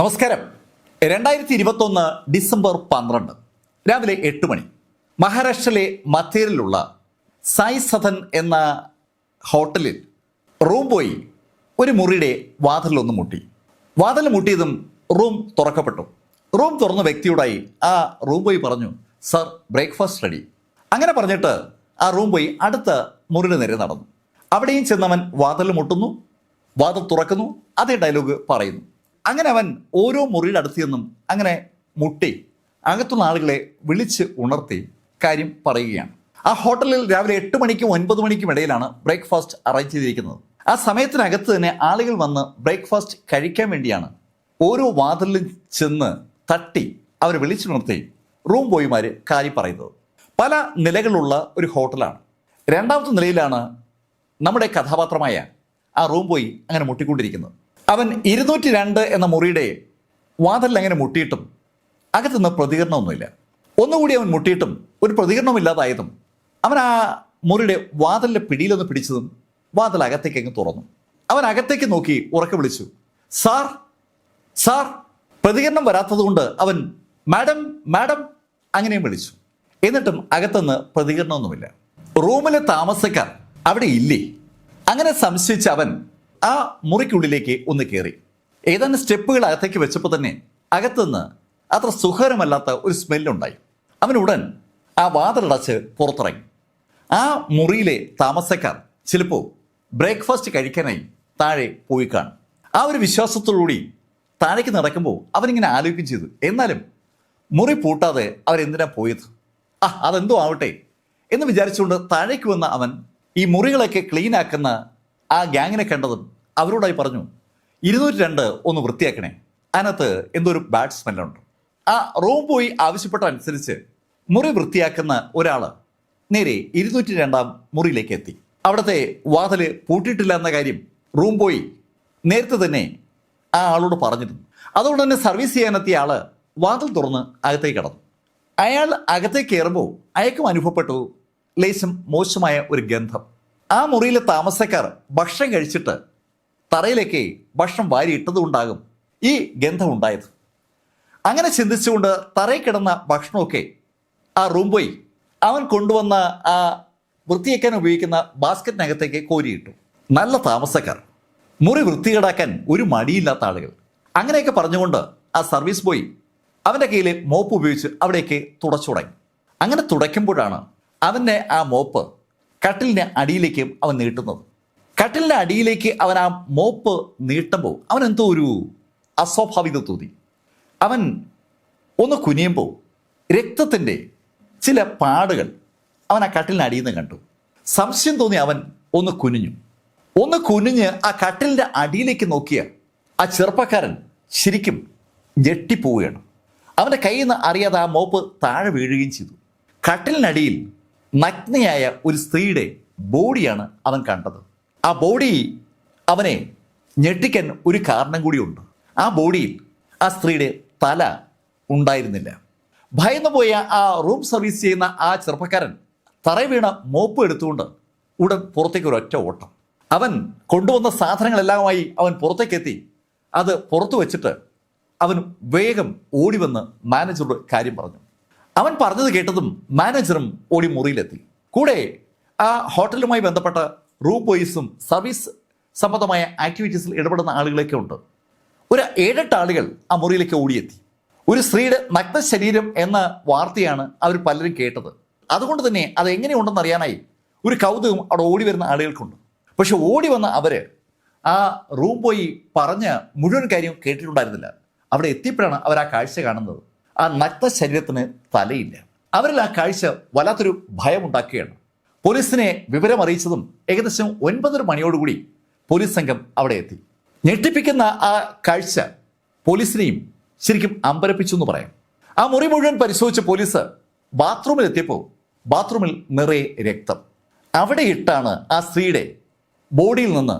നമസ്കാരം. രണ്ടായിരത്തി ഇരുപത്തൊന്ന് ഡിസംബർ പന്ത്രണ്ട് രാവിലെ എട്ട് മണി. മഹാരാഷ്ട്രയിലെ മത്തേരിലുള്ള സായി സദൻ എന്ന ഹോട്ടലിൽ റൂം പോയി ഒരു മുറിയുടെ വാതിലൊന്ന് മുട്ടി. വാതിൽ മുട്ടിയതും റൂം തുറക്കപ്പെട്ടു. റൂം തുറന്ന വ്യക്തിയോടായി ആ റൂം പോയി പറഞ്ഞു സർ ബ്രേക്ക്ഫാസ്റ്റ് റെഡി. അങ്ങനെ പറഞ്ഞിട്ട് ആ റൂം പോയി അടുത്ത മുറിയുടെ നേരെ നടന്നു. അവിടെയും ചെന്നവൻ വാതിൽ മുട്ടുന്നു വാതിൽ തുറക്കുന്നു അതേ ഡയലോഗ് പറയുന്നു. അങ്ങനെ അവൻ ഓരോ മുറിയുടെ അടുത്ത് നിന്നും അങ്ങനെ മുട്ടി. അകത്തുള്ള ആളുകളെ വിളിച്ച് ഉണർത്തി കാര്യം പറയുകയാണ്. ആ ഹോട്ടലിൽ രാവിലെ എട്ട് മണിക്കും ഒൻപത് മണിക്കും ഇടയിലാണ് ബ്രേക്ക്ഫാസ്റ്റ് അറേഞ്ച് ചെയ്തിരിക്കുന്നത്. ആ സമയത്തിനകത്ത് തന്നെ ആളുകൾ വന്ന് ബ്രേക്ക്ഫാസ്റ്റ് കഴിക്കാൻ വേണ്ടിയാണ് ഓരോ വാതിലിലും ചെന്ന് തട്ടി അവരെ വിളിച്ചുണർത്തി റൂം ബോയ്മാർ കാര്യം പറയുന്നത്. പല നിലകളുള്ള ഒരു ഹോട്ടലാണ്. രണ്ടാമത്തെ നിലയിലാണ് നമ്മുടെ കഥാപാത്രമായ ആ റൂം ബോയ് അങ്ങനെ മുട്ടിക്കൊണ്ടിരിക്കുന്നത്. അവൻ ഇരുന്നൂറ്റി രണ്ട് എന്ന മുറിയുടെ വാതിലിൽ അങ്ങനെ മുട്ടിയിട്ടും അകത്തുനിന്ന് പ്രതികരണമൊന്നുമില്ല. ഒന്നുകൂടി അവൻ മുട്ടിയിട്ടും ഒരു പ്രതികരണമില്ലാതായതും അവൻ ആ മുറിയുടെ വാതിലിന്റെ പിടിയിലൊന്ന് പിടിച്ചതും വാതിൽ അകത്തേക്ക് അങ്ങ് തുറന്നു. അവൻ അകത്തേക്ക് നോക്കി ഉറക്കെ വിളിച്ചു സാർ സാർ പ്രതികരണം വരാത്തതുകൊണ്ട് അവൻ മാഡം മാഡം അങ്ങനെയും വിളിച്ചു. എന്നിട്ടും അകത്തുനിന്ന് പ്രതികരണമൊന്നുമില്ല. റൂമിലെ താമസക്കാർ അവിടെ ഇല്ലേ? അങ്ങനെ സംശയിച്ച അവൻ ആ മുറിക്കുള്ളിലേക്ക് ഒന്ന് കയറി ഏതാനും സ്റ്റെപ്പുകൾ അകത്തേക്ക് വെച്ചപ്പോൾ തന്നെ അകത്തുനിന്ന് അത്ര സുഖകരമല്ലാത്ത ഒരു സ്മെല്ലുണ്ടായി. അവനുടൻ ആ വാതിലടച്ച് പുറത്തിറങ്ങി. ആ മുറിയിലെ താമസക്കാർ ചിലപ്പോൾ ബ്രേക്ക്ഫാസ്റ്റ് കഴിക്കാനായി താഴെ പോയി കാണും. ആ ഒരു വിശ്വാസത്തോടുകൂടി താഴേക്ക് നടക്കുമ്പോൾ അവനിങ്ങനെ ആലോചിക്കുകയും ചെയ്തു. എന്നാലും മുറി പൂട്ടാതെ അവരെന്തിനാ പോയത്? ആ അതെന്തോ ആവട്ടെ എന്ന് വിചാരിച്ചുകൊണ്ട് താഴേക്ക് വന്ന അവൻ ഈ മുറികളൊക്കെ ക്ലീൻ ആക്കുന്ന ആ ഗ്യാങ്ങിനെ കണ്ടതും അവരോടായി പറഞ്ഞു ഇരുന്നൂറ്റി രണ്ട് ഒന്ന് വൃത്തിയാക്കണേ. അതിനകത്ത് എന്തോ ഒരു ബാഡ് സ്മെല്ലുണ്ട് ആ റൂം പോയി ആവശ്യപ്പെട്ട അനുസരിച്ച് മുറി വൃത്തിയാക്കുന്ന ഒരാൾ നേരെ ഇരുന്നൂറ്റി രണ്ടാം മുറിയിലേക്ക് എത്തി. അവിടുത്തെ വാതിൽ പൂട്ടിയിട്ടില്ല എന്ന കാര്യം റൂം പോയി നേരത്തെ തന്നെ ആ ആളോട് പറഞ്ഞിരുന്നു. അതുകൊണ്ട് തന്നെ സർവീസ് ചെയ്യാനെത്തിയ ആൾ വാതിൽ തുറന്ന് അകത്തേക്ക് കടന്നു. അയാൾ അകത്തേക്ക് കയറുമ്പോൾ അയാൾക്കും അനുഭവപ്പെട്ടു ലേശം മോശമായ ഒരു ഗന്ധം. ആ മുറിയിലെ താമസക്കാർ ഭക്ഷണം കഴിച്ചിട്ട് തറയിലേക്ക് ഭക്ഷണം വാരിയിട്ടതുകൊണ്ടാകും ഈ ഗന്ധം ഉണ്ടായത് അങ്ങനെ ചിന്തിച്ചുകൊണ്ട് തറയിൽ കിടന്ന ഭക്ഷണമൊക്കെ ആ റൂം പോയി. അവൻ കൊണ്ടുവന്ന ആ വൃത്തിയാക്കാൻ ഉപയോഗിക്കുന്ന ബാസ്ക്കറ്റിനകത്തേക്ക് കോരിയിട്ടു. നല്ല താമസക്കാർ. മുറി വൃത്തികേടാക്കാൻ ഒരു മടിയില്ലാത്ത ആളുകൾ. അങ്ങനെയൊക്കെ പറഞ്ഞുകൊണ്ട് ആ സർവീസ് ബോയ് അവന്റെ കയ്യിലെ മോപ്പ് ഉപയോഗിച്ച് അവിടേക്ക് തുടച്ചു തുടങ്ങി. അങ്ങനെ തുടയ്ക്കുമ്പോഴാണ് അവന്റെ ആ മോപ്പ് കട്ടിലിന്റെ അടിയിലേക്ക് അവൻ നീട്ടുന്നത് കട്ടിലിന്റെ അടിയിലേക്ക് അവൻ ആ മോപ്പ് നീട്ടുമ്പോൾ അവൻ എന്തോ ഒരു അസ്വാഭാവികത തോന്നി. അവൻ ഒന്ന് കുനിയുമ്പോൾ രക്തത്തിന്റെ ചില പാടുകൾ അവൻ ആ കട്ടിലിന് അടിയിൽ നിന്ന് കണ്ടു. സംശയം തോന്നി അവൻ ഒന്ന് കുനിഞ്ഞു. ഒന്ന് കുനിഞ്ഞ് ആ കട്ടിലിന്റെ അടിയിലേക്ക് നോക്കിയ ആ ചെറുപ്പക്കാരൻ ശരിക്കും ഞെട്ടിപ്പോവുകയാണ്. അവന്റെ കയ്യിൽ നിന്ന് അറിയാതെ ആ മോപ്പ് താഴെ വീഴുകയും ചെയ്തു. കട്ടിലിനടിയിൽ നഗ്നയായ ഒരു സ്ത്രീയുടെ ബോഡിയാണ് അവൻ കണ്ടത്. ആ ബോഡി അവനെ ഞെട്ടിക്കാൻ ഒരു കാരണം കൂടിയുണ്ട്. ആ ബോഡിയിൽ ആ സ്ത്രീയുടെ തല ഉണ്ടായിരുന്നില്ല. ഭയന്നു പോയ ആ റൂം സർവീസ് ചെയ്യുന്ന ആ ചെറുപ്പക്കാരൻ തറ വീണ മോപ്പ് എടുത്തുകൊണ്ട് ഉടൻ പുറത്തേക്ക് ഒരു ഒറ്റ ഓട്ടം. അവൻ കൊണ്ടുവന്ന സാധനങ്ങളെല്ലാമായി അവൻ പുറത്തേക്കെത്തി. അത് പുറത്തു വച്ചിട്ട് അവൻ വേഗം ഓടി വന്ന് മാനേജറോട് കാര്യം പറഞ്ഞു. അവൻ പറഞ്ഞത് കേട്ടതും മാനേജറും ഓടി മുറിയിലെത്തി. കൂടെ ആ ഹോട്ടലുമായി ബന്ധപ്പെട്ട റൂം ബോയ്സും സർവീസ് സംബന്ധമായ ആക്ടിവിറ്റീസിൽ ഇടപെടുന്ന ആളുകളൊക്കെ ഉണ്ട്. ഒരു ഏഴെട്ട് ആളുകൾ ആ മുറിയിലേക്ക് ഓടിയെത്തി. ഒരു സ്ത്രീയുടെ നഗ്ന ശരീരം എന്ന വാർത്തയാണ് അവർ പലരും കേട്ടത്. അതുകൊണ്ട് തന്നെ അത് എങ്ങനെയുണ്ടെന്ന് അറിയാനായി ഒരു കൗതുകം അവിടെ ഓടി വരുന്ന ആളുകൾക്കുണ്ട്. പക്ഷെ ഓടി വന്ന അവർ ആ റൂം പോയി പറഞ്ഞ മുഴുവൻ കാര്യം കേട്ടിട്ടുണ്ടായിരുന്നില്ല. അവിടെ എത്തിയപ്പോഴാണ് അവർ ആ കാഴ്ച കാണുന്നത്. ആ നഗ്ന ശരീരത്തിന് തലയില്ല. അവരിൽ ആ കാഴ്ച വല്ലാത്തൊരു ഭയമുണ്ടാക്കുകയാണ്. പോലീസിനെ വിവരം അറിയിച്ചതും ഏകദേശം ഒൻപതര മണിയോടുകൂടി പോലീസ് സംഘം അവിടെ എത്തി. ഞെട്ടിപ്പിക്കുന്ന ആ കാഴ്ച പോലീസിനെയും ശരിക്കും അമ്പരപ്പിച്ചു എന്ന് പറയാം. ആ മുറി മുഴുവൻ പരിശോധിച്ച പോലീസ് ബാത്റൂമിൽ എത്തിയപ്പോൾ ബാത്റൂമിൽ നിറയെ രക്തം. അവിടെ ഇട്ടാണ് ആ സ്ത്രീയുടെ ബോഡിയിൽ നിന്ന്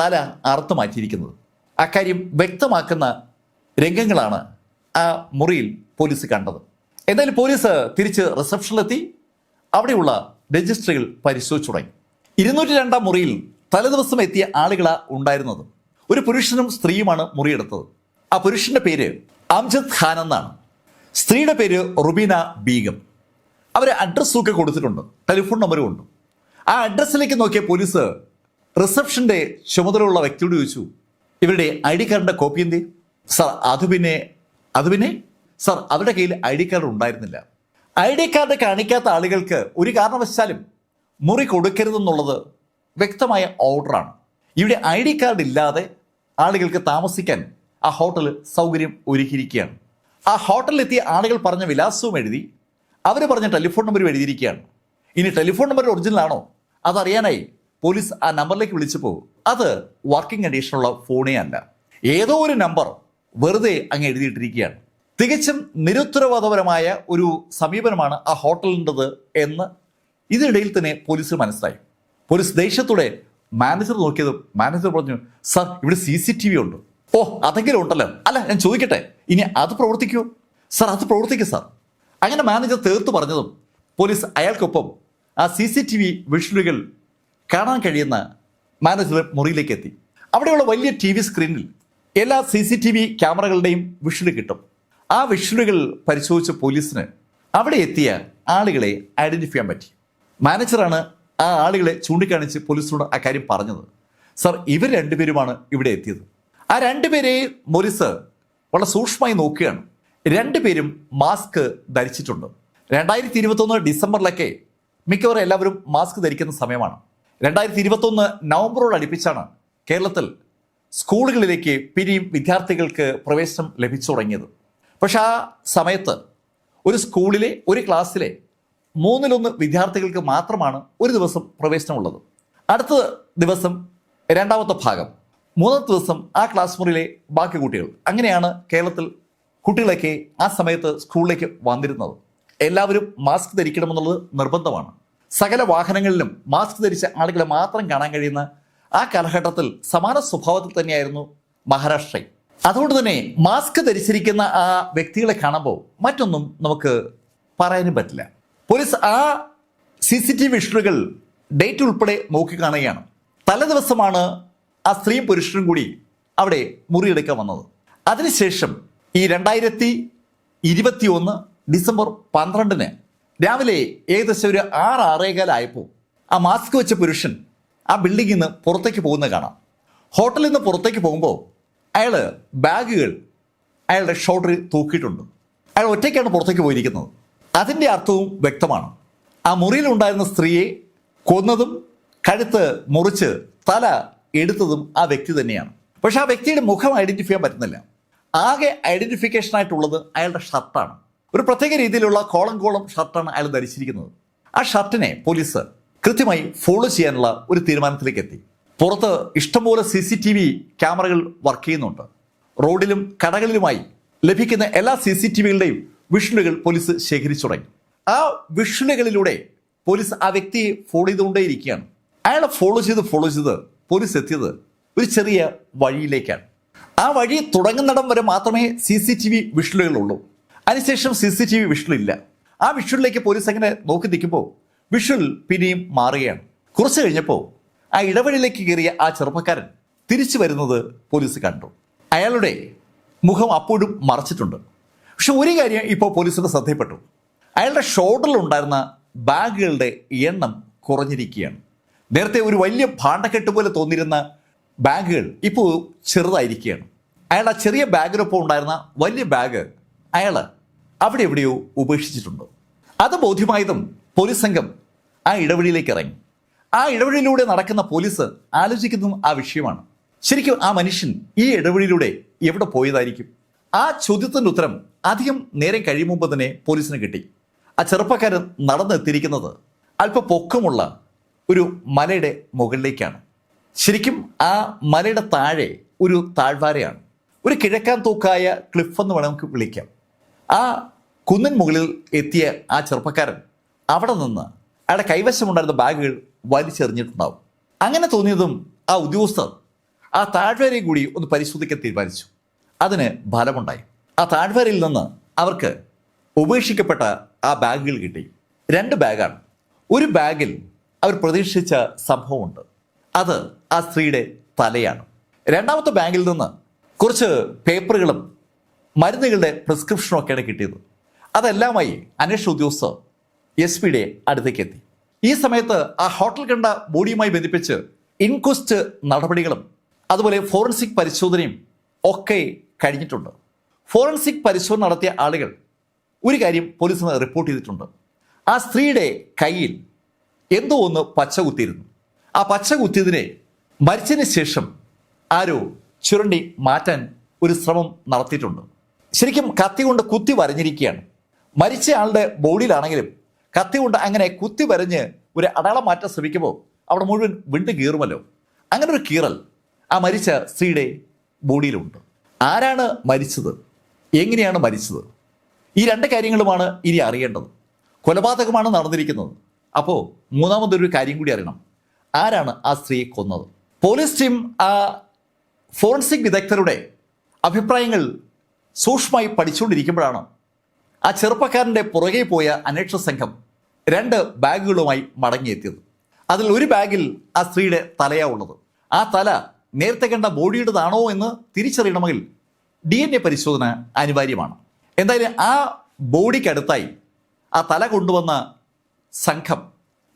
തല അറുത്തു മാറ്റിയിരിക്കുന്നത് അക്കാര്യം വ്യക്തമാക്കുന്ന രംഗങ്ങളാണ് ആ മുറിയിൽ പോലീസ് കണ്ടത്. എന്തായാലും പോലീസ് തിരിച്ച് റിസപ്ഷനിലെത്തി. അവിടെയുള്ള രജിസ്ട്രികൾ പരിശോധിച്ചു തുടങ്ങി. ഇരുന്നൂറ്റി രണ്ടാം മുറിയിൽ തലേദിവസം എത്തിയ ആളുകളാ ഉണ്ടായിരുന്നത്. ഒരു പുരുഷനും സ്ത്രീയുമാണ് മുറിയെടുത്തത്. ആ പുരുഷന്റെ പേര് അംജദ് ഖാൻ എന്നാണ്. സ്ത്രീയുടെ പേര് റുബീന ബീഗം. അവർ അഡ്രസ്സൊക്കെ കൊടുത്തിട്ടുണ്ട്. ടെലിഫോൺ നമ്പറും ഉണ്ട്. ആ അഡ്രസ്സിലേക്ക് നോക്കിയ പോലീസ് റിസപ്ഷന്റെ ചുമതലയുള്ള വ്യക്തിയോട് ചോദിച്ചു ഇവരുടെ ഐ ഡി കാർഡിന്റെ കോപ്പി എന്തേ? സാർ അത് പിന്നെ അത് പിന്നെ സർ അവരുടെ കയ്യിൽ ഐ ഡി കാർഡ് ഉണ്ടായിരുന്നില്ല. ഐ ഡി കാർഡ് കാണിക്കാത്ത ആളുകൾക്ക് ഒരു കാരണവശാലും മുറി കൊടുക്കരുതെന്നുള്ളത് വ്യക്തമായ ഓർഡറാണ് ഇവിടെ ഐ ഡി കാർഡ് ഇല്ലാതെ ആളുകൾക്ക് താമസിക്കാൻ ആ ഹോട്ടൽ സൗകര്യം ഒരുക്കിയിരിക്കുകയാണ്. ആ ഹോട്ടലിലെത്തിയ ആളുകൾ പറഞ്ഞ വിലാസവും എഴുതി അവർ പറഞ്ഞ ടെലിഫോൺ നമ്പർ എഴുതിയിരിക്കുകയാണ്. ഇനി ടെലിഫോൺ നമ്പർ ഒറിജിനൽ ആണോ? അതറിയാനായി പോലീസ് ആ നമ്പറിലേക്ക് വിളിച്ചപ്പോൾ അത് വർക്കിംഗ് കണ്ടീഷനുള്ള ഫോണേ അല്ല. ഏതോ ഒരു നമ്പർ വെറുതെ അങ്ങ് എഴുതിയിട്ടിരിക്കുകയാണ്. തികച്ചും നിരുത്തരവാദപരമായ ഒരു സമീപനമാണ് ആ ഹോട്ടലിന്റെത് എന്ന് ഇതിനിടയിൽ തന്നെ പോലീസിന് മനസ്സിലായി. പോലീസ് ദേഷ്യത്തോടെ മാനേജർ നോക്കിയത് മാനേജർ പറഞ്ഞു സർ ഇവിടെ സി സി ടി വി ഉണ്ട്. ഓ അതെങ്കിലും ഉണ്ടല്ലോ. അല്ല ഞാൻ ചോദിക്കട്ടെ ഇനി അത് പ്രവർത്തിക്കുമോ സർ അത് പ്രവർത്തിക്കും സാർ. അങ്ങനെ മാനേജർ തീർത്ത് പറഞ്ഞതും പോലീസ് അയാൾക്കൊപ്പം ആ സി സി ടി വി വിഷ്വലുകൾ കാണാൻ കഴിയുന്ന മാനേജർ മുറിയിലേക്ക് എത്തി. അവിടെയുള്ള വലിയ ടി വി സ്ക്രീനിൽ എല്ലാ സി സി ടി വി ക്യാമറകളുടെയും വിഷ്വൽ കിട്ടും. ആ വിഷ്വലുകൾ പരിശോധിച്ച പോലീസിന് അവിടെ എത്തിയ ആളുകളെ ഐഡന്റിഫൈ ചെയ്യാൻ പറ്റി. മാനേജറാണ് ആ ആളുകളെ ചൂണ്ടിക്കാണിച്ച് പോലീസിനോട് ആ കാര്യം പറഞ്ഞത്. സർ ഇവർ രണ്ടുപേരുമാണ് ഇവിടെ എത്തിയത്. ആ രണ്ടുപേരെ മൊറിസ് വളരെ സൂക്ഷ്മമായി നോക്കുകയാണ്. രണ്ടുപേരും മാസ്ക് ധരിച്ചിട്ടുണ്ട്. രണ്ടായിരത്തി ഇരുപത്തൊന്ന് ഡിസംബറിലൊക്കെ മിക്കവാറും എല്ലാവരും മാസ്ക് ധരിക്കുന്ന സമയമാണ്. രണ്ടായിരത്തി ഇരുപത്തൊന്ന് നവംബറോട് അടുപ്പിച്ചാണ് കേരളത്തിൽ സ്കൂളുകളിലേക്ക് പിരിയും വിദ്യാർത്ഥികൾക്ക് പ്രവേശനം ലഭിച്ചു തുടങ്ങിയത്. പക്ഷെ ആ സമയത്ത് ഒരു സ്കൂളിലെ ഒരു ക്ലാസ്സിലെ മൂന്നിലൊന്ന് വിദ്യാർത്ഥികൾക്ക് മാത്രമാണ് ഒരു ദിവസം പ്രവേശനമുള്ളത്. അടുത്ത ദിവസം രണ്ടാമത്തെ ഭാഗം. മൂന്നാമത്തെ ദിവസം ആ ക്ലാസ് മുറിയിലെ ബാക്കി കുട്ടികൾ. അങ്ങനെയാണ് കേരളത്തിൽ കുട്ടികളൊക്കെ ആ സമയത്ത് സ്കൂളിലേക്ക് വന്നിരുന്നത്. എല്ലാവരും മാസ്ക് ധരിക്കണമെന്നുള്ളത് നിർബന്ധമാണ്. സകല വാഹനങ്ങളിലും മാസ്ക് ധരിച്ച ആളുകളെ മാത്രം കാണാൻ കഴിയുന്ന ആ കാലഘട്ടത്തിൽ സമാന സ്വഭാവത്തിൽ തന്നെയായിരുന്നു മഹാരാഷ്ട്രയും. അതുകൊണ്ട് തന്നെ മാസ്ക് ധരിച്ചിരിക്കുന്ന ആ വ്യക്തികളെ കാണുമ്പോൾ മറ്റൊന്നും നമുക്ക് പറയാനും പറ്റില്ല. പോലീസ് ആ സി സി ടി വി വിഷ്വലുകൾ ഡേറ്റ് ഉൾപ്പെടെ നോക്കിക്കാണുകയാണ്. തലേദിവസമാണ് ആ സ്ത്രീയും പുരുഷനും കൂടി അവിടെ മുറിയെടുക്കാൻ വന്നത്. അതിനുശേഷം ഈ രണ്ടായിരത്തി ഇരുപത്തി ഒന്ന് ഡിസംബർ പന്ത്രണ്ടിന് രാവിലെ ഏകദേശം ഒരു ആറ് ആറേകാലായപ്പോൾ ആ മാസ്ക് വെച്ച പുരുഷൻ ആ ബിൽഡിങ്ങിൽ നിന്ന് പുറത്തേക്ക് പോകുന്നത് കാണാം. ഹോട്ടലിൽ നിന്ന് പുറത്തേക്ക് പോകുമ്പോൾ അയാൾ ബാഗുകൾ അയാളുടെ ഷോൾഡറിൽ തൂക്കിയിട്ടുണ്ട്. അയാൾ ഒറ്റയ്ക്കാണ് പുറത്തേക്ക് പോയിരിക്കുന്നത്. അതിന്റെ അർത്ഥവും വ്യക്തമാണ്. ആ മുറിയിലുണ്ടായിരുന്ന സ്ത്രീയെ കൊന്നതും കഴുത്ത് മുറിച്ച് തല എടുത്തതും ആ വ്യക്തി തന്നെയാണ്. പക്ഷെ ആ വ്യക്തിയുടെ മുഖം ഐഡന്റിഫൈ ചെയ്യാൻ പറ്റുന്നില്ല. ആകെ ഐഡന്റിഫിക്കേഷൻ ആയിട്ടുള്ളത് അയാളുടെ ഷർട്ടാണ് ഒരു പ്രത്യേക രീതിയിലുള്ള കോളം കോളം ഷർട്ടാണ് അയാൾ ധരിച്ചിരിക്കുന്നത്. ആ ഷർട്ടിനെ പോലീസ് കൃത്യമായി ഫോളോ ചെയ്യാനുള്ള ഒരു തീരുമാനത്തിലേക്ക് എത്തി പുറത്ത് ഇഷ്ടംപോലെ C C T V cameras work ചെയ്യുന്നുണ്ട്. റോഡിലും കടകളിലുമായി ലഭിക്കുന്ന എല്ലാ സി സി ടി വികളുടെയും വിഷണുകൾ പോലീസ് ശേഖരിച്ചു തുടങ്ങി. ആ വിഷണുകളിലൂടെ പോലീസ് ആ വ്യക്തിയെ ഫോളോ ചെയ്തുകൊണ്ടേയിരിക്കുകയാണ്. അയാളെ ഫോളോ ചെയ്ത് ഫോളോ ചെയ്ത് പോലീസ് എത്തിയത് ഒരു ചെറിയ വഴിയിലേക്കാണ്. ആ വഴി തുടങ്ങുന്നിടം വരെ മാത്രമേ സി സി ടി വി വിഷണുകളുള്ളൂ അതിനുശേഷം C C T V visual ഇല്ല ആ വിഷ്വലിലേക്ക് പോലീസ് അങ്ങനെ നോക്കി നിൽക്കുമ്പോൾ വിഷ്വൽ പിന്നെയും മാറുകയാണ്. കുറച്ച് കഴിഞ്ഞപ്പോൾ ആ ഇടവഴിയിലേക്ക് കയറിയ ആ ചെറുപ്പക്കാരൻ തിരിച്ചു വരുന്നത് പോലീസ് കണ്ടു. അയാളുടെ മുഖം അപ്പോഴും മറച്ചിട്ടുണ്ട്. പക്ഷെ ഒരു കാര്യം ഇപ്പോൾ പോലീസിന്റെ ശ്രദ്ധയിൽപ്പെട്ടു. അയാളുടെ ഷോൾഡറിൽ ഉണ്ടായിരുന്ന ബാഗുകളുടെ എണ്ണം കുറഞ്ഞിരിക്കുകയാണ്. നേരത്തെ ഒരു വലിയ ഭാണ്ഡക്കെട്ട് പോലെ തോന്നിയിരുന്ന ബാഗുകൾ ഇപ്പോൾ ചെറുതായിരിക്കുകയാണ്. അയാൾ ആ ചെറിയ ബാഗിനൊപ്പം ഉണ്ടായിരുന്ന വലിയ ബാഗ് അയാൾ അവിടെ എവിടെയോ ഉപേക്ഷിച്ചിട്ടുണ്ട്. അത് ബോധ്യമായതും പോലീസ് സംഘം ആ ഇടവഴിയിലേക്ക് ഇറങ്ങി. ആ ഇടവഴിയിലൂടെ നടക്കുന്ന പോലീസ് ആലോചിക്കുന്നതും ആ വിഷയമാണ്. ശരിക്കും ആ മനുഷ്യൻ ഈ ഇടവഴിയിലൂടെ എവിടെ പോയതായിരിക്കും? ആ ചോദ്യത്തിന്റെ ഉത്തരം അധികം നേരം കഴിയും മുമ്പ് തന്നെ പോലീസിന് കിട്ടി. ആ ചെറുപ്പക്കാരൻ നടന്നെത്തിയിരിക്കുന്നത് അല്പ പൊക്കമുള്ള ഒരു മലയുടെ മുകളിലേക്കാണ്. ശരിക്കും ആ മലയുടെ താഴെ ഒരു താഴ്വാരയാണ്. ഒരു കിഴക്കാൻ തൂക്കായ ക്ലിഫ് എന്ന് നമുക്ക് വിളിക്കാം. ആ കുന്നിൻ മുകളിൽ എത്തിയ ആ ചെറുപ്പക്കാരൻ അവിടെ നിന്ന് അയാളുടെ കൈവശമുണ്ടായിരുന്ന ബാഗുകൾ വലിച്ചെറിഞ്ഞിട്ടുണ്ടാവും. അങ്ങനെ തോന്നിയതും ആ ഉദ്യോഗസ്ഥർ ആ താഴ്വരയും കൂടി ഒന്ന് പരിശോധിക്കാൻ തീരുമാനിച്ചു. അതിന് ഫലമുണ്ടായി. ആ താഴ്വരയിൽ നിന്ന് അവർക്ക് ഉപേക്ഷിക്കപ്പെട്ട ആ ബാഗുകൾ കിട്ടി. രണ്ട് ബാഗാണ്. ഒരു ബാഗിൽ അവർ പ്രതീക്ഷിച്ച സംഭവമുണ്ട്. അത് ആ സ്ത്രീയുടെ തലയാണ്. രണ്ടാമത്തെ ബാഗിൽ നിന്ന് കുറച്ച് പേപ്പറുകളും മരുന്നുകളുടെ പ്രിസ്ക്രിപ്ഷനും ഒക്കെയാണ് കിട്ടിയത്. അതെല്ലാമായി അന്വേഷണ ഉദ്യോഗസ്ഥർ എസ് പിയുടെ അടുത്തേക്ക് എത്തി ഈ സമയത്ത് ആ ഹോട്ടൽ കണ്ട ബോഡിയുമായി ബന്ധിപ്പിച്ച് ഇൻക്വസ്റ്റ് നടപടികളും അതുപോലെ ഫോറൻസിക് പരിശോധനയും ഒക്കെ കഴിഞ്ഞിട്ടുണ്ട്. ഫോറൻസിക് പരിശോധന നടത്തിയ ആളുകൾ ഒരു കാര്യം പോലീസിന് റിപ്പോർട്ട് ചെയ്തിട്ടുണ്ട്. ആ സ്ത്രീയുടെ കയ്യിൽ എന്തോ ഒന്ന് പച്ച കുത്തിയിരുന്നു. ആ പച്ച കുത്തിയതിനെ മരിച്ചതിന് ശേഷം ആരോ ചുരണ്ടി മാറ്റാൻ ഒരു ശ്രമം നടത്തിയിട്ടുണ്ട്. ശരിക്കും കത്തി കൊണ്ട് കുത്തി വരഞ്ഞിരിക്കുകയാണ്. മരിച്ച ആളുടെ ബോഡിയിലാണെങ്കിലും കത്തി കൊണ്ട് അങ്ങനെ കുത്തി വരഞ്ഞ് ഒരു അടയാളം മാറ്റാൻ ശ്രമിക്കുമ്പോൾ അവിടെ മുഴുവൻ വിണ്ട് കീറുമല്ലോ. അങ്ങനെ ഒരു കീറൽ ആ മരിച്ച സ്ത്രീയുടെ ബോഡിയിലുണ്ട്. ആരാണ് മരിച്ചത്? എങ്ങനെയാണ് മരിച്ചത്? ഈ രണ്ട് കാര്യങ്ങളുമാണ് ഇനി അറിയേണ്ടത്. കൊലപാതകമാണ് നടന്നിരിക്കുന്നത്. അപ്പോൾ മൂന്നാമതൊരു കാര്യം കൂടി അറിയണം. ആരാണ് ആ സ്ത്രീയെ കൊന്നത്? പോലീസ് ടീം ആ ഫോറൻസിക് വിദഗ്ധരുടെ അഭിപ്രായങ്ങൾ സൂക്ഷ്മമായി പഠിച്ചുകൊണ്ടിരിക്കുമ്പോഴാണ് ആ ചെറുപ്പക്കാരന്റെ പുറകെ പോയ അന്വേഷണ സംഘം രണ്ട് ബാഗുകളുമായി മടങ്ങിയെത്തിയത്. അതിൽ ഒരു ബാഗിൽ ആ സ്ത്രീയുടെ തലയാ ഉള്ളത്. ആ തല നേരത്തെ കണ്ട ബോഡിയുടേതാണോ എന്ന് തിരിച്ചറിയണമെങ്കിൽ ഡി എൻ എ പരിശോധന അനിവാര്യമാണ്. എന്തായാലും ആ ബോഡിക്കടുത്തായി ആ തല കൊണ്ടുവന്ന സംഘം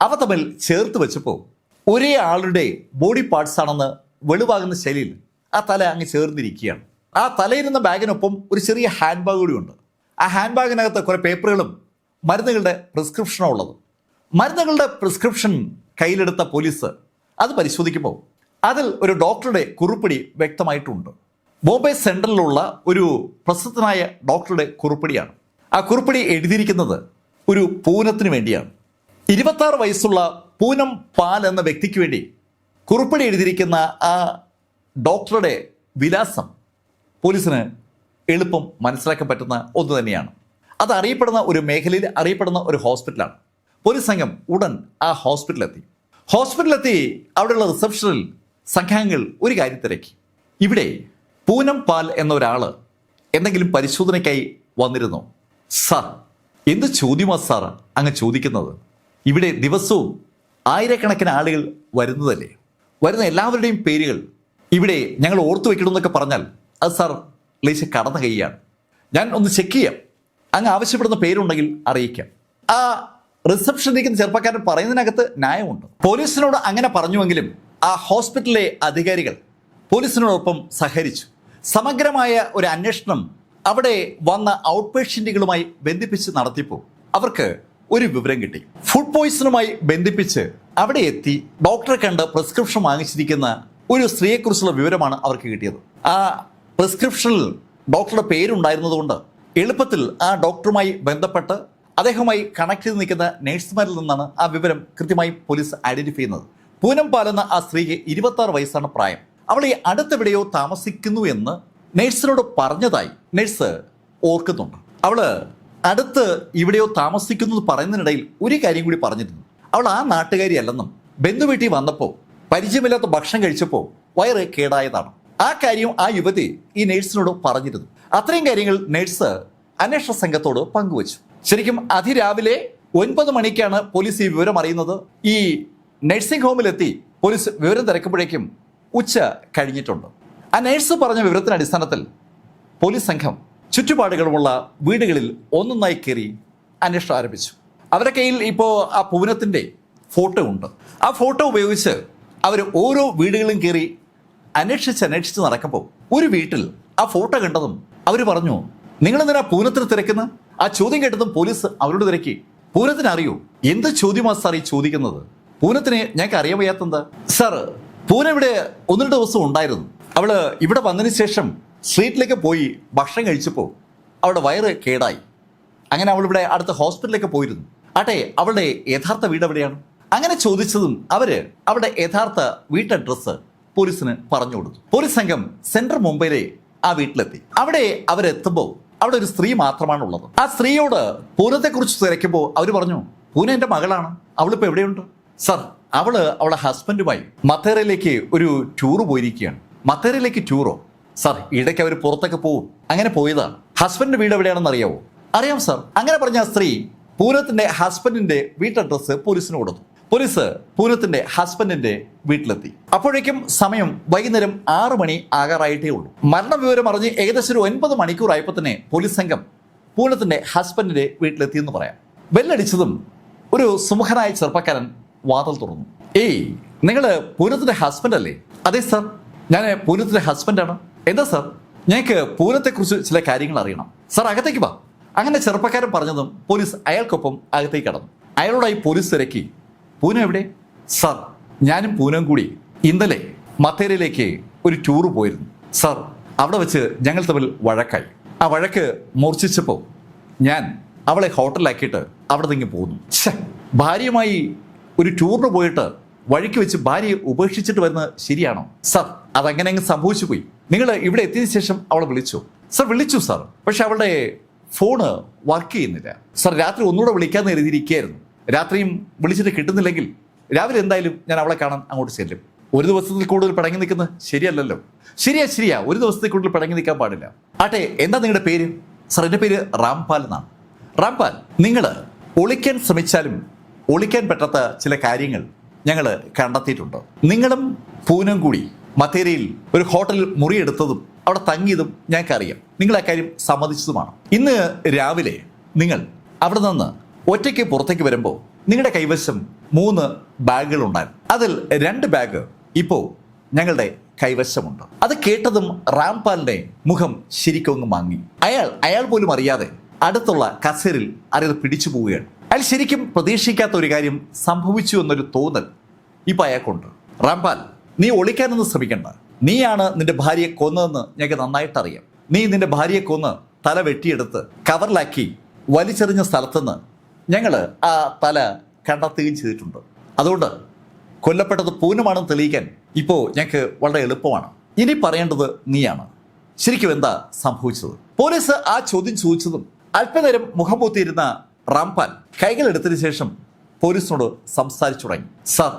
അവ തമ്മിൽ ചേർത്ത് വെച്ചപ്പോൾ ഒരേ ആളുടെ ബോഡി പാർട്സ് ആണെന്ന് വെളിവാകുന്ന ശൈലിയിൽ ആ തല അങ്ങ് ചേർന്നിരിക്കുകയാണ്. ആ തലയിരുന്ന ബാഗിനൊപ്പം ഒരു ചെറിയ ഹാൻഡ് ബാഗ് കൂടിയുണ്ട് ആ ഹാൻഡ് ബാഗിനകത്ത് കുറേ പേപ്പറുകളും മരുന്നുകളുടെ പ്രിസ്ക്രിപ്ഷനോ ഉള്ളത്. മരുന്നുകളുടെ പ്രിസ്ക്രിപ്ഷൻ കയ്യിലെടുത്ത പോലീസ് അത് പരിശോധിക്കുമ്പോൾ അതിൽ ഒരു ഡോക്ടറുടെ കുറിപ്പടി വ്യക്തമായിട്ടുണ്ട്. ബോംബെ സെൻട്രലിലുള്ള ഒരു പ്രസിദ്ധനായ ഡോക്ടറുടെ കുറിപ്പടിയാണ്. ആ കുറിപ്പടി എഴുതിയിരിക്കുന്നത് ഒരു പൂനത്തിന് വേണ്ടിയാണ്. ഇരുപത്താറ് വയസ്സുള്ള പൂനം പാൽ എന്ന വ്യക്തിക്ക് വേണ്ടി കുറിപ്പടി എഴുതിയിരിക്കുന്ന ആ ഡോക്ടറുടെ വിലാസം പോലീസിന് എളുപ്പം മനസ്സിലാക്കാൻ പറ്റുന്ന ഒന്ന് തന്നെയാണ്. അത് അറിയപ്പെടുന്ന ഒരു മേഖലയിൽ അറിയപ്പെടുന്ന ഒരു ഹോസ്പിറ്റലാണ്. പോലീസ് സംഘം ഉടൻ ആ ഹോസ്പിറ്റലിലെത്തി. ഹോസ്പിറ്റലിലെത്തി അവിടെയുള്ള റിസപ്ഷനിൽ സംഘാംഗങ്ങൾ ഒരു കാര്യം ഇവിടെ പൂനം പാൽ എന്ന ഒരാൾ എന്തെങ്കിലും പരിശോധനയ്ക്കായി വന്നിരുന്നു. സാർ എന്ത് ചോദ്യമാ സാർ അങ്ങ് ചോദിക്കുന്നത്? ഇവിടെ ദിവസവും ആയിരക്കണക്കിന് ആളുകൾ വരുന്നതല്ലേ? വരുന്ന എല്ലാവരുടെയും പേരുകൾ ഇവിടെ ഞങ്ങൾ ഓർത്തു വെക്കണമെന്നൊക്കെ പറഞ്ഞാൽ അത് സാർ ലേശ കടന്ന കൈയാണ്. ഞാൻ ഒന്ന് ചെക്ക് ചെയ്യാം. അങ്ങ് ആവശ്യപ്പെടുന്ന പേരുണ്ടെങ്കിൽ അറിയിക്കാം. ആ റിസപ്ഷൻ നിൽക്കുന്ന ചെറുപ്പക്കാരൻ പറയുന്നതിനകത്ത് ന്യായമുണ്ട്. പോലീസിനോട് അങ്ങനെ പറഞ്ഞുവെങ്കിലും ആ ഹോസ്പിറ്റലിലെ അധികാരികൾ പോലീസിനോടൊപ്പം സഹകരിച്ചു. സമഗ്രമായ ഒരു അന്വേഷണം അവിടെ വന്ന ഔട്ട് പേഷ്യന്റുകളുമായി ബന്ധിപ്പിച്ച് നടത്തിയപ്പോൾ അവർക്ക് ഒരു വിവരം കിട്ടി. ഫുഡ് പോയിസണുമായി ബന്ധിപ്പിച്ച് അവിടെ എത്തി ഡോക്ടറെ കണ്ട് പ്രിസ്ക്രിപ്ഷൻ വാങ്ങിച്ചിരിക്കുന്ന ഒരു സ്ത്രീയെക്കുറിച്ചുള്ള വിവരമാണ് അവർക്ക് കിട്ടിയത്. ആ പ്രിസ്ക്രിപ്ഷനിൽ ഡോക്ടറുടെ പേരുണ്ടായിരുന്നതുകൊണ്ട് എളുപ്പത്തിൽ ആ ഡോക്ടറുമായി ബന്ധപ്പെട്ട് അദ്ദേഹവുമായി കണക്ട് ചെയ്ത് നിൽക്കുന്ന നേഴ്സുമാരിൽ നിന്നാണ് ആ വിവരം കൃത്യമായി പോലീസ് ഐഡന്റിഫൈ ചെയ്യുന്നത്. പൂനം പാലെന്ന ആ സ്ത്രീക്ക് ഇരുപത്തി ആറ് വയസ്സാണ് പ്രായം. അവൾ ഈ അടുത്തെവിടെയോ താമസിക്കുന്നു എന്ന് നേഴ്സിനോട് പറഞ്ഞതായി നേഴ്സ് ഓർക്കുന്നുണ്ട്. അവൾ അടുത്ത് ഇവിടെയോ താമസിക്കുന്നു പറയുന്നതിനിടയിൽ ഒരു കാര്യം കൂടി പറഞ്ഞിരുന്നു. അവൾ ആ നാട്ടുകാരി അല്ലെന്നും ബന്ധുവീട്ടിൽ വന്നപ്പോൾ പരിചയമില്ലാത്ത ഭക്ഷണം കഴിച്ചപ്പോൾ വയറ് കേടായതാണ്. ആ കാര്യം ആ യുവതി ഈ നേഴ്സിനോട് പറഞ്ഞിരുന്നു. അത്രയും കാര്യങ്ങൾ നേഴ്സ് അന്വേഷണ സംഘത്തോട് പങ്കുവച്ചു. ശരിക്കും അതിരാവിലെ ഒൻപത് മണിക്കാണ് പോലീസ് ഈ വിവരം അറിയുന്നത്. ഈ നഴ്സിംഗ് ഹോമിലെത്തി പോലീസ് വിവരം തിരക്കുമ്പോഴേക്കും ഉച്ച കഴിഞ്ഞിട്ടുണ്ട്. ആ നേഴ്സ് പറഞ്ഞ വിവരത്തിന്റെ അടിസ്ഥാനത്തിൽ പോലീസ് സംഘം ചുറ്റുപാടുകളുമുള്ള വീടുകളിൽ ഒന്നൊന്നായി കയറി അന്വേഷണം ആരംഭിച്ചു. അവരുടെ കയ്യിൽ ഇപ്പോൾ ആ പൂനത്തിന്റെ ഫോട്ടോ ഉണ്ട്. ആ ഫോട്ടോ ഉപയോഗിച്ച് അവർ ഓരോ വീടുകളും കയറി അന്വേഷിച്ച് അന്വേഷിച്ച് നടക്കുമ്പോൾ ഒരു വീട്ടിൽ ആ ഫോട്ടോ കണ്ടതും അവർ പറഞ്ഞു നിങ്ങൾ എന്തിനാ പൂനത്തിന് തിരക്കുന്ന ആ ചോദ്യം കേട്ടതും പോലീസ് അവരോട് തിരക്കി പൂനത്തിന് അറിയൂ? എന്ത് ചോദ്യമാണ് സാർ ഈ ചോദിക്കുന്നത്? പൂനത്തിന് ഞങ്ങൾക്ക് അറിയാൻ വയ്യാത്തത് സാർ പൂന ഇവിടെ ഒന്ന് രണ്ട് ദിവസം ഉണ്ടായിരുന്നു. അവൾ ഇവിടെ വന്നതിന് ശേഷം സ്ട്രീറ്റിലേക്ക് പോയി ഭക്ഷണം കഴിച്ചപ്പോൾ അവളുടെ വയറ് കേടായി. അങ്ങനെ അവൾ ഇവിടെ അടുത്ത ഹോസ്പിറ്റലിലേക്ക് പോയിരുന്നു. ആട്ടെ അവളുടെ യഥാർത്ഥ വീട് എവിടെയാണ്? അങ്ങനെ ചോദിച്ചതും അവർ അവളുടെ യഥാർത്ഥ വീട്ട് അഡ്രസ്സ് പോലീസിന് പറഞ്ഞു കൊടുത്തു. പോലീസ് സംഘം സെൻട്രൽ മുംബൈയിലെ ആ വീട്ടിലെത്തി. അവിടെ അവരെത്തുമ്പോൾ അവിടെ ഒരു സ്ത്രീ മാത്രമാണ് ഉള്ളത്. ആ സ്ത്രീയോട് പൂനത്തെക്കുറിച്ച് തിരക്കുമ്പോൾ അവർ പറഞ്ഞു പൂന എന്റെ മകളാണ്. അവളിപ്പോൾ എവിടെയുണ്ട്? സർ അവൾ അവളെ ഹസ്ബൻഡുമായി മത്തേറയിലേക്ക് ഒരു ടൂർ പോയിരിക്കുകയാണ്. മത്തേറയിലേക്ക് ടൂറോ സർ ഇടയ്ക്ക് അവർ പുറത്തൊക്കെ പോവും. അങ്ങനെ പോയതാണ്. ഹസ്ബൻഡിന്റെ വീട് എവിടെയാണെന്ന് അറിയാവോ? അറിയാം സർ. അങ്ങനെ പറഞ്ഞ ആ സ്ത്രീ പൂരത്തിന്റെ ഹസ്ബൻഡിന്റെ വീട്ട് അഡ്രസ്സ് പോലീസിന് കൊടുത്തു. പോലീസ് പൂനത്തിന്റെ ഹസ്ബൻഡിന്റെ വീട്ടിലെത്തി. അപ്പോഴേക്കും സമയം വൈകുന്നേരം ആറു മണി ആകാറായിട്ടേ ഉള്ളൂ. മരണവിവരം അറിഞ്ഞ് ഏകദേശം ഒരു ഒൻപത് മണിക്കൂറായപ്പോൾ തന്നെ പോലീസ് സംഘം പൂനത്തിന്റെ ഹസ്ബൻഡിന്റെ വീട്ടിലെത്തി എന്ന് പറയാം. ബെല്ലടിച്ചതും ഒരു സുമുഖനായ ചെറുപ്പക്കാരൻ വാതിൽ തുറന്നു. ഏയ് നിങ്ങൾ പൂനത്തിന്റെ ഹസ്ബൻഡ് അല്ലേ? അതെ സർ ഞാൻ പൂനത്തിന്റെ ഹസ്ബൻഡാണ് എന്താ സർ ഞങ്ങൾക്ക് പൂനത്തെക്കുറിച്ച് ചില കാര്യങ്ങൾ അറിയണം. സർ അകത്തേക്ക് വാ. അങ്ങനെ ചെറുപ്പക്കാരൻ പറഞ്ഞതും പോലീസ് അയാൾക്കൊപ്പം അകത്തേക്ക് കടന്നു. അയാളോടായി പോലീസ് തിരക്കി. പൂനം എവിടെ? സർ ഞാനും പൂനം കൂടി ഇന്നലെ മത്തേരയിലേക്ക് ഒരു ടൂർ പോയിരുന്നു. സർ അവിടെ വെച്ച് ഞങ്ങൾ തമ്മിൽ വഴക്കായി. ആ വഴക്ക് മൂർച്ഛിച്ചപ്പോൾ ഞാൻ അവളെ ഹോട്ടലിലാക്കിയിട്ട് അവിടെ നിന്ന് പോകുന്നു ഭാര്യയുമായി ഒരു ടൂറിന് പോയിട്ട് വഴിക്ക് വെച്ച് ഭാര്യയെ ഉപേക്ഷിച്ചിട്ട് വരുന്നത് ശരിയാണോ? സർ അതങ്ങനെ അങ്ങ് സംഭവിച്ചു പോയി. നിങ്ങൾ ഇവിടെ എത്തിയതിനു ശേഷം അവളെ വിളിച്ചു. സർ വിളിച്ചു സർ. പക്ഷെ അവളുടെ ഫോണ് വർക്ക് ചെയ്യുന്നില്ല. സർ രാത്രി ഒന്നുകൂടെ വിളിക്കാമെന്ന് എഴുതിയിരിക്കുകയായിരുന്നു രാത്രിയും വിളിച്ചിട്ട് കിട്ടുന്നില്ലെങ്കിൽ രാവിലെ എന്തായാലും ഞാൻ അവളെ കാണാൻ അങ്ങോട്ട് ചെല്ലും. ഒരു ദിവസത്തിൽ കൂടുതൽ പിടങ്ങി നിൽക്കുന്നത് ശരിയല്ലല്ലോ. ശരിയാ ശരിയാ. ഒരു ദിവസത്തിൽ കൂടുതൽ പിടങ്ങി നിൽക്കാൻ പാടില്ല. ആട്ടെ എന്താ നിങ്ങളുടെ പേര്? സർ എന്റെ പേര് റാംപാൽ എന്നാണ്. റാംപാൽ നിങ്ങൾ ഒളിക്കാൻ ശ്രമിച്ചാലും ഒളിക്കാൻ പറ്റാത്ത ചില കാര്യങ്ങൾ ഞങ്ങൾ കണ്ടെത്തിയിട്ടുണ്ട്. നിങ്ങളും പൂനം കൂടി മത്തേരിയിൽ ഒരു ഹോട്ടലിൽ മുറിയെടുത്തതും അവിടെ തങ്ങിയതും ഞങ്ങൾക്കറിയാം. നിങ്ങൾ ആ കാര്യം സമ്മതിച്ചതുമാണ്. ഇന്ന് രാവിലെ നിങ്ങൾ അവിടെ നിന്ന് ഒറ്റയ്ക്ക് പുറത്തേക്ക് വരുമ്പോൾ നിങ്ങളുടെ കൈവശം മൂന്ന് ബാഗുകൾ ഉണ്ടായിരുന്നു അതിൽ രണ്ട് ബാഗ് ഇപ്പോൾ ഞങ്ങളുടെ കൈവശമുണ്ട്. അത് കേട്ടതും റാംപാലിന്റെ മുഖം ശരിക്കൊന്ന് മാങ്ങി. അയാൾ അയാൾ പോലും അറിയാതെ അടുത്തുള്ള കസേരിൽ അറിയത് പിടിച്ചു പോവുകയാണ്. അയാൾ ശരിക്കും പ്രതീക്ഷിക്കാത്ത ഒരു കാര്യം സംഭവിച്ചു എന്നൊരു തോന്നൽ ഇപ്പൊ അയാൾക്കുണ്ട്. റാംപാൽ നീ ഒളിക്കാനൊന്നും ശ്രമിക്കണ്ട. നീയാണ് നിന്റെ ഭാര്യയെ കൊന്നതെന്ന് ഞങ്ങൾക്ക് നന്നായിട്ട് അറിയാം നീ നിന്റെ ഭാര്യയെ കൊന്ന് തല വെട്ടിയെടുത്ത് കവറിലാക്കി വലിച്ചെറിഞ്ഞ സ്ഥലത്തുനിന്ന് ഞങ്ങൾ ആ തല കണ്ടെത്തുകയും ചെയ്തിട്ടുണ്ട്. അതുകൊണ്ട് കൊല്ലപ്പെട്ടത് പൂനമാണെന്ന് തെളിയിക്കാൻ ഇപ്പോൾ ഞങ്ങൾക്ക് വളരെ എളുപ്പമാണ്. ഇനി പറയേണ്ടത് നീയാണ്. ശരിക്കും എന്താ സംഭവിച്ചത്? പോലീസ് ആ ചോദ്യം ചോദിച്ചതും അല്പനേരം മുഖം പൂത്തിയിരുന്ന റാംപാൽ കൈകൾ എടുത്തതിനു ശേഷം പോലീസിനോട് സംസാരിച്ചു തുടങ്ങി. സർ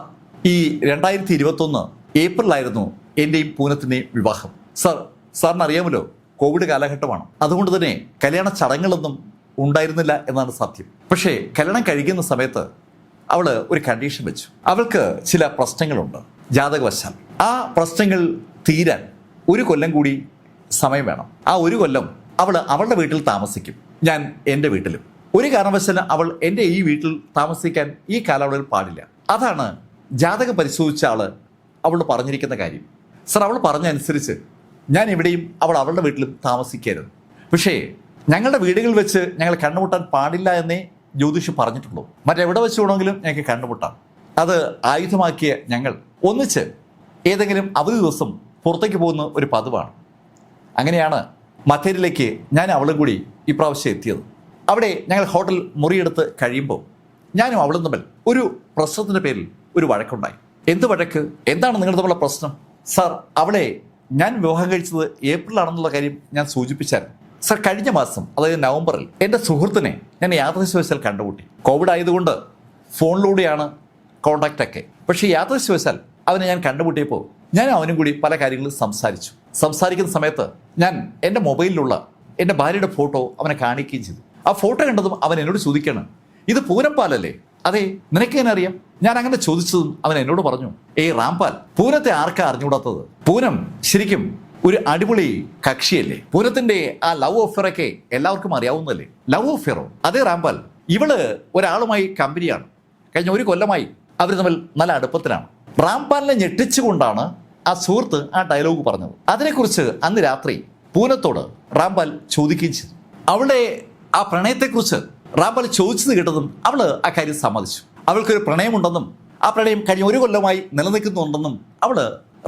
ഈ രണ്ടായിരത്തി ഇരുപത്തൊന്ന് ഏപ്രിലായിരുന്നു എന്റെയും പൂനത്തിന്റെയും വിവാഹം. സർ സാറിന് അറിയാമല്ലോ കോവിഡ് കാലഘട്ടമാണ്. അതുകൊണ്ട് തന്നെ കല്യാണ ചടങ്ങുകളൊന്നും ഉണ്ടായിരുന്നില്ല എന്നാണ് സത്യം. പക്ഷേ കല്യാണം കഴിക്കുന്ന സമയത്ത് അവൾ ഒരു കണ്ടീഷൻ വെച്ചു. അവൾക്ക് ചില പ്രശ്നങ്ങളുണ്ട്. ജാതകവശാൽ. ആ പ്രശ്നങ്ങൾ തീരാൻ ഒരു കൊല്ലം കൂടി സമയം വേണം. ആ ഒരു കൊല്ലം അവൾ അവളുടെ വീട്ടിൽ താമസിക്കും. ഞാൻ എന്റെ വീട്ടിലും. ഒരു കാരണവശാലും അവൾ എന്റെ ഈ വീട്ടിൽ താമസിക്കാൻ ഈ കാലയളവിൽ പാടില്ല. അതാണ് ജാതകം പരിശോധിച്ച ആൾ അവളോട് പറഞ്ഞിരിക്കുന്ന കാര്യം. സർ അവൾ പറഞ്ഞനുസരിച്ച് ഞാൻ എവിടെയും അവൾ അവളുടെ വീട്ടിലും താമസിക്കരുത്. പക്ഷേ ഞങ്ങളുടെ വീടുകളിൽ വെച്ച് ഞങ്ങൾ കണ്ടുമുട്ടാൻ പാടില്ല എന്നേ ജ്യോതിഷി പറഞ്ഞിട്ടുള്ളൂ. മറ്റെവിടെ വെച്ച് വേണമെങ്കിലും ഞങ്ങൾക്ക് കണ്ടുമുട്ടാം അത് ആയുധമാക്കിയ ഞങ്ങൾ ഒന്നിച്ച് ഏതെങ്കിലും അവധി ദിവസം പുറത്തേക്ക് പോകുന്ന ഒരു പതിവാണ്. അങ്ങനെയാണ് മത്തേരിയിലേക്ക് ഞാൻ അവളും കൂടി ഇപ്രാവശ്യം എത്തിയത്. അവിടെ ഞങ്ങൾ ഹോട്ടൽ മുറിയെടുത്ത് കഴിയുമ്പോൾ ഞാനും അവളും തമ്മിൽ ഒരു പ്രശ്നത്തിന്റെ പേരിൽ ഒരു വഴക്കുണ്ടായി. എന്ത് വഴക്ക്? എന്താണ് നിങ്ങൾ തമ്മിലുള്ള പ്രശ്നം? സാർ അവളെ ഞാൻ വിവാഹം കഴിച്ചത് ഏപ്രിൽ ആണെന്നുള്ള കാര്യം ഞാൻ സൂചിപ്പിച്ചായിരുന്നു. സാർ കഴിഞ്ഞ മാസം അതായത് നവംബറിൽ എന്റെ സുഹൃത്തിനെ ഞാൻ യാദൃശ്യവശാൽ കണ്ടുകൂട്ടി കോവിഡ് ആയതുകൊണ്ട് ഫോണിലൂടെയാണ് കോണ്ടാക്റ്റ് ഒക്കെ. പക്ഷേ യാദൃശ്യവശാൽ അവനെ ഞാൻ കണ്ടുമുട്ടിയപ്പോൾ ഞാൻ അവനും കൂടി പല കാര്യങ്ങളും സംസാരിച്ചു. സംസാരിക്കുന്ന സമയത്ത് ഞാൻ എന്റെ മൊബൈലിലുള്ള എന്റെ ഭാര്യയുടെ ഫോട്ടോ അവനെ കാണിക്കുകയും ചെയ്തു. ആ ഫോട്ടോ കണ്ടതും അവൻ എന്നോട് ചോദിക്കണം ഇത് പൂരംപാലല്ലേ അതെ നിനക്ക് എങ്ങനെ അറിയാം? ഞാൻ അങ്ങനെ ചോദിച്ചതും അവൻ എന്നോട് പറഞ്ഞു ഏയ് റാംപാൽ പൂനത്തെ ആർക്കാ അറിഞ്ഞുകൂടാത്തത്? പൂനം ശരിക്കും ഒരു അടിപൊളി കക്ഷിയല്ലേ? പൂരത്തിന്റെ ആ ലവ് ഓഫറൊക്കെ എല്ലാവർക്കും അറിയാവുന്നതല്ലേ? ലവ് ഓഫറോ അതേ റാംപാൽ ഇവൾ ഒരാളുമായി കമ്പനിയാണ്. കഴിഞ്ഞ ഒരു കൊല്ലമായി അവർ തമ്മിൽ നല്ല അടുപ്പത്തിലാണ്. റാംപാലിനെ ഞെട്ടിച്ചുകൊണ്ടാണ് ആ സുഹൃത്ത് ആ ഡയലോഗ് പറഞ്ഞത്. അതിനെക്കുറിച്ച് അന്ന് രാത്രി പൂനത്തോട് റാംപാൽ ചോദിക്കുകയും ചെയ്തു. അവളുടെ ആ പ്രണയത്തെക്കുറിച്ച് റാംപാൽ ചോദിച്ചത് കേട്ടതും അവൾ ആ കാര്യം സമ്മതിച്ചു. അവൾക്കൊരു പ്രണയമുണ്ടെന്നും ആ പ്രണയം കഴിഞ്ഞ ഒരു കൊല്ലമായി നിലനിൽക്കുന്നുണ്ടെന്നും അവൾ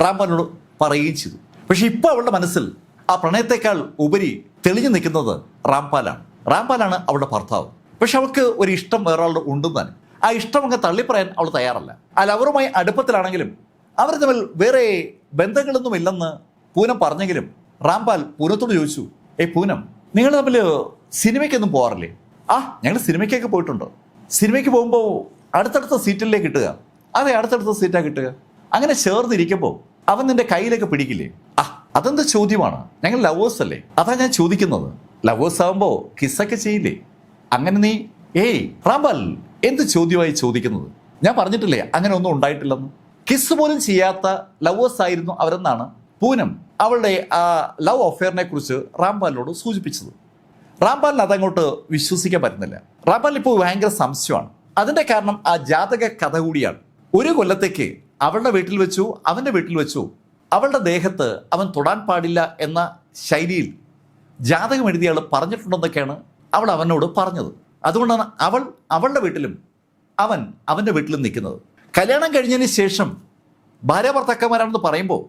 റാംപാലിനോട് പറയുകയും ചെയ്തു. പക്ഷെ ഇപ്പോൾ അവളുടെ മനസ്സിൽ ആ പ്രണയത്തെക്കാൾ ഉപരി തെളിഞ്ഞു നിൽക്കുന്നത് റാംപാലാണ്. റാംപാലാണ് അവളുടെ ഭർത്താവ്. പക്ഷെ അവൾക്ക് ഒരു ഇഷ്ടം വേറൊരാളുടെ ഉണ്ടെന്ന് തന്നെ. ആ ഇഷ്ടം അങ്ങ് തള്ളിപ്പറയാൻ അവൾ തയ്യാറല്ല. ആ ലവറുമായി അടുപ്പത്തിലാണെങ്കിലും അവർ തമ്മിൽ വേറെ ബന്ധങ്ങളൊന്നും ഇല്ലെന്ന് പൂനം പറഞ്ഞെങ്കിലും റാംപാൽ പൂനത്തോട് ചോദിച്ചു ഏയ് പൂനം നിങ്ങൾ തമ്മിൽ സിനിമയ്ക്കൊന്നും പോകാറില്ലേ ആ ഞങ്ങൾ സിനിമയ്ക്കൊക്കെ പോയിട്ടുണ്ട്. സിനിമയ്ക്ക് പോകുമ്പോൾ അടുത്തടുത്ത സീറ്റിലേക്ക് കിട്ടുക. അതെ അടുത്തടുത്ത സീറ്റാണ് കിട്ടുക. അങ്ങനെ ചേർന്നിരിക്കുമ്പോൾ അവൻ നിന്റെ കയ്യിലേക്ക് പിടിക്കില്ലേ? ആ അതെന്ത് ചോദ്യമാണ്? ഞങ്ങൾ ലവേഴ്സ് അല്ലേ? അതാ ഞാൻ ചോദിക്കുന്നത്. ലവേഴ്സ് ആകുമ്പോൾ കിസ്സൊക്കെ ചെയ്യില്ലേ? അങ്ങനെ നീ ഏയ് റബൽ എന്ത് ചോദ്യമായി ചോദിക്കുന്നത്? ഞാൻ പറഞ്ഞിട്ടില്ലേ അങ്ങനെ ഒന്നും ഉണ്ടായിട്ടില്ലെന്ന്? കിസ് പോലും ചെയ്യാത്ത ലവേഴ്സ് ആയിരുന്നു അവരെന്നാണ് പൂനം അവളുടെ ആ ലവ് അഫെയറിനെ കുറിച്ച് റാംപാലിനോട് സൂചിപ്പിച്ചത്. റാംപാലിന് അതങ്ങോട്ട് വിശ്വസിക്കാൻ പറ്റുന്നില്ല. റാംപാലിന് ഇപ്പോൾ ഭയങ്കര സംശയമാണ്. അതിന്റെ കാരണം ആ ജാതക കഥ കൂടിയാണ്. ഒരു കൊല്ലത്തേക്ക് അവളുടെ വീട്ടിൽ വെച്ചു അവന്റെ വീട്ടിൽ വെച്ചു. അവളുടെ ദേഹത്ത് അവൻ തൊടാൻ പാടില്ല എന്ന ശൈലിയിൽ ജാതകം എഴുതിയ ആൾ പറഞ്ഞിട്ടുണ്ടെന്നൊക്കെയാണ് അവൾ അവനോട് പറഞ്ഞത്. അതുകൊണ്ടാണ് അവൾ അവളുടെ വീട്ടിലും അവൻ അവന്റെ വീട്ടിലും നിൽക്കുന്നത്. കല്യാണം കഴിഞ്ഞതിന് ശേഷം ഭാര്യ ഭർത്താക്കന്മാരാണെന്ന് പറയുമ്പോൾ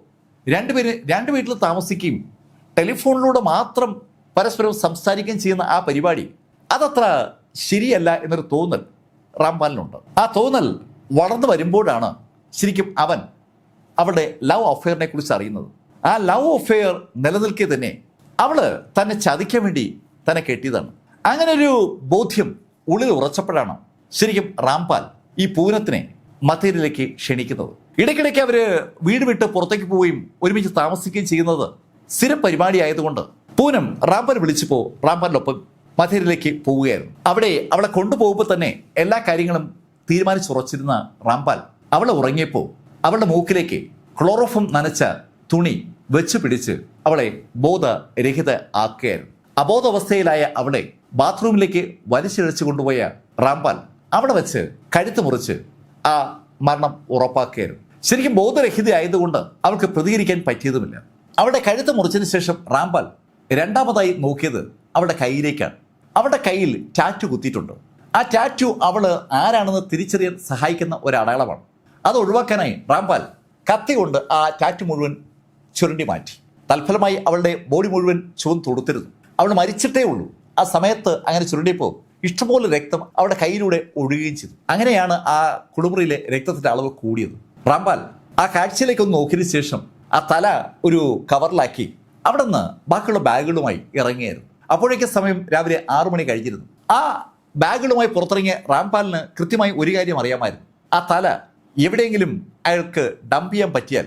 രണ്ടുപേര് രണ്ട് വീട്ടിൽ താമസിക്കുകയും ടെലിഫോണിലൂടെ മാത്രം പരസ്പരം സംസാരിക്കുകയും ചെയ്യുന്ന ആ പരിപാടി അതത്ര ശരിയല്ല എന്നൊരു തോന്നൽ റാംപാലിനുണ്ട് ആ തോന്നൽ വളർന്നു വരുമ്പോഴാണ് ശരിക്കും അവൻ അവളുടെ ലവ് അഫെയറിനെ കുറിച്ച് അറിയുന്നത്. ആ ലവ് അഫെയർ നിലനിൽക്കെ തന്നെ അവൾ തന്നെ ചതിക്കാൻ വേണ്ടി തന്നെ കെട്ടിയതാണ്. അങ്ങനെ ഒരു ബോധ്യം ഉള്ളിൽ ഉറച്ചപ്പോഴാണ് ശരിക്കും റാംപാൽ ഈ പൂനത്തിനെ മത്തേരിയിലേക്ക് ക്ഷണിക്കുന്നത്. ഇടയ്ക്കിടയ്ക്ക് അവർ വീട് വിട്ട് പുറത്തേക്ക് പോവുകയും ഒരുമിച്ച് താമസിക്കുകയും ചെയ്യുന്നത് സ്ഥിരം പരിപാടി ആയതുകൊണ്ട് പൂനം റാംപാൽ വിളിച്ചപ്പോൾ റാംപാലിനൊപ്പം മധേരിയിലേക്ക് പോവുകയായിരുന്നു. അവിടെ അവളെ കൊണ്ടുപോകുമ്പോൾ തന്നെ എല്ലാ കാര്യങ്ങളും തീരുമാനിച്ചുറച്ചിരുന്ന റാംപാൽ അവളെ ഉറങ്ങിയപ്പോൾ അവളുടെ മൂക്കിലേക്ക് ക്ലോറോഫം നനച്ച തുണി വെച്ച് പിടിച്ച് അവളെ ബോധരഹിത ആക്കുകയായിരുന്നു അബോധാവസ്ഥയിലായ അവളെ ബാത്റൂമിലേക്ക് വലിച്ചിഴച്ചു കൊണ്ടുപോയ റാംപാൽ അവിടെ വെച്ച് കഴുത്ത് മുറിച്ച് ആ മരണം ഉറപ്പാക്കുകയായിരുന്നു. ശരിക്കും ബോധരഹിത ആയതുകൊണ്ട് അവൾക്ക് പ്രതികരിക്കാൻ പറ്റിയതുമില്ല. അവളുടെ കഴുത്ത് മുറിച്ചതിന് ശേഷം റാംപാൽ രണ്ടാമതായി നോക്കിയത് അവളുടെ കയ്യിലേക്കാണ് അവളുടെ കയ്യിൽ ടാറ്റു കുത്തിയിട്ടുണ്ട്. ആ ടാറ്റു അവൾ ആരാണെന്ന് തിരിച്ചറിയാൻ സഹായിക്കുന്ന ഒരു അടയാളമാണ് അത് ഒഴിവാക്കാനായി റാംപാൽ കത്തി കൊണ്ട് ആ ടാറ്റു മുഴുവൻ ചുരുണ്ടി മാറ്റി. തൽഫലമായി അവളുടെ ബോഡി മുഴുവൻ ചുവന്ന് തൊടുത്തിരുന്നു. അവൾ മരിച്ചിട്ടേ ഉള്ളൂ. ആ സമയത്ത് അങ്ങനെ ചുരുണ്ടിയപ്പോൾ ഇഷ്ടംപോലെ രക്തം അവളുടെ കയ്യിലൂടെ ഒഴുകുകയും ചെയ്തു. അങ്ങനെയാണ് ആ കുളിമുറിയിലെ രക്തത്തിന്റെ അളവ് കൂടിയത്. റാംപാൽ ആ കാഴ്ചയിലേക്ക് ഒന്ന് നോക്കിയതിനു ശേഷം ആ തല ഒരു കവറിലാക്കി അവിടെ നിന്ന് ബാക്കിയുള്ള ബാഗുകളുമായി ഇറങ്ങിയായിരുന്നു. അപ്പോഴേക്കും സമയം രാവിലെ ആറു മണി കഴിഞ്ഞിരുന്നു. ആ ബാഗുകളുമായി പുറത്തിറങ്ങിയ റാംപാലിന് കൃത്യമായി ഒരു കാര്യം അറിയാമായിരുന്നു. ആ തല എവിടെയെങ്കിലും അയാൾക്ക് ഡംപ് ചെയ്യാൻ പറ്റിയാൽ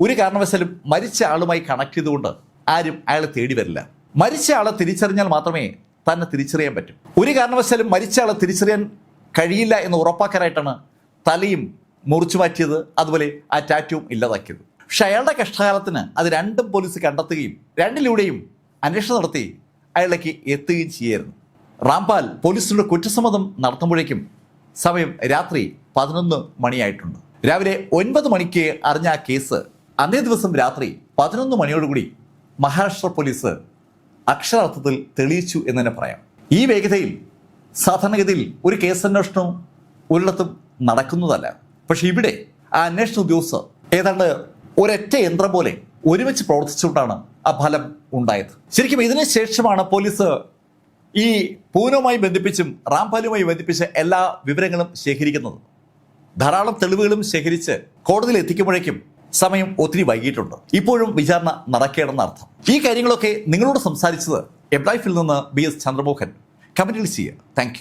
ഒരു കാരണവശാലും മരിച്ച ആളുമായി കണക്ട് ചെയ്തുകൊണ്ട് ആരും അയാളെ തേടി വരില്ല. മരിച്ച ആളെ തിരിച്ചറിഞ്ഞാൽ മാത്രമേ തന്നെ തിരിച്ചറിയാൻ പറ്റൂ. ഒരു കാരണവശാലും മരിച്ച ആളെ തിരിച്ചറിയാൻ കഴിയില്ല എന്ന് ഉറപ്പാക്കാനായിട്ടാണ് തലയും മുറിച്ചു മാറ്റിയത്. അതുപോലെ ആ ടാറ്റുവും ഇല്ലാതാക്കിയത്. പക്ഷെ അയാളുടെ കഷ്ടകാലത്തിന് അത് രണ്ടും പോലീസ് കണ്ടെത്തുകയും രണ്ടിലൂടെയും അന്വേഷണം നടത്തി അയാളിലേക്ക് എത്തുകയും ചെയ്യായിരുന്നു. റാംപാൽ പോലീസിനോട് കുറ്റസമ്മതം നടത്തുമ്പോഴേക്കും സമയം രാത്രി പതിനൊന്ന് മണിയായിട്ടുണ്ട്. രാവിലെ ഒൻപത് മണിക്ക് അറിഞ്ഞ കേസ് അന്നേ ദിവസം രാത്രി പതിനൊന്ന് മണിയോടുകൂടി മഹാരാഷ്ട്ര പോലീസ് അക്ഷരാർത്ഥത്തിൽ തെളിയിച്ചു എന്ന് തന്നെ പറയാം. ഈ വേഗതയിൽ സാധാരണഗതിയിൽ ഒരു കേസന്വേഷണവും ഒരിടത്തും നടക്കുന്നതല്ല. പക്ഷെ ഇവിടെ ആ അന്വേഷണ ഉദ്യോഗസ്ഥർ ഏതാണ്ട് ഒരൊറ്റ യന്ത്രം പോലെ ഒരുമിച്ച് പ്രവർത്തിച്ചുകൊണ്ടാണ് ആ ഫലം ഉണ്ടായത്. ശരിക്കും ഇതിനു ശേഷമാണ് പോലീസ് ഈ പൂനവുമായി ബന്ധിപ്പിച്ചും റാംപാലുമായി ബന്ധിപ്പിച്ച എല്ലാ വിവരങ്ങളും ശേഖരിക്കുന്നത്. ധാരാളം തെളിവുകളും ശേഖരിച്ച് കോടതിയിൽ എത്തിക്കുമ്പോഴേക്കും സമയം ഒത്തിരി വൈകിട്ടുണ്ട് ഇപ്പോഴും വിചാരണ നടക്കേണ്ടെന്ന അർത്ഥം. ഈ കാര്യങ്ങളൊക്കെ നിങ്ങളോട് സംസാരിച്ചത് എബ്ലൈഫിൽ നിന്ന് ബി എസ് ചന്ദ്രമോഹൻ. കമന്റിൽ ചെയ്യുക. താങ്ക്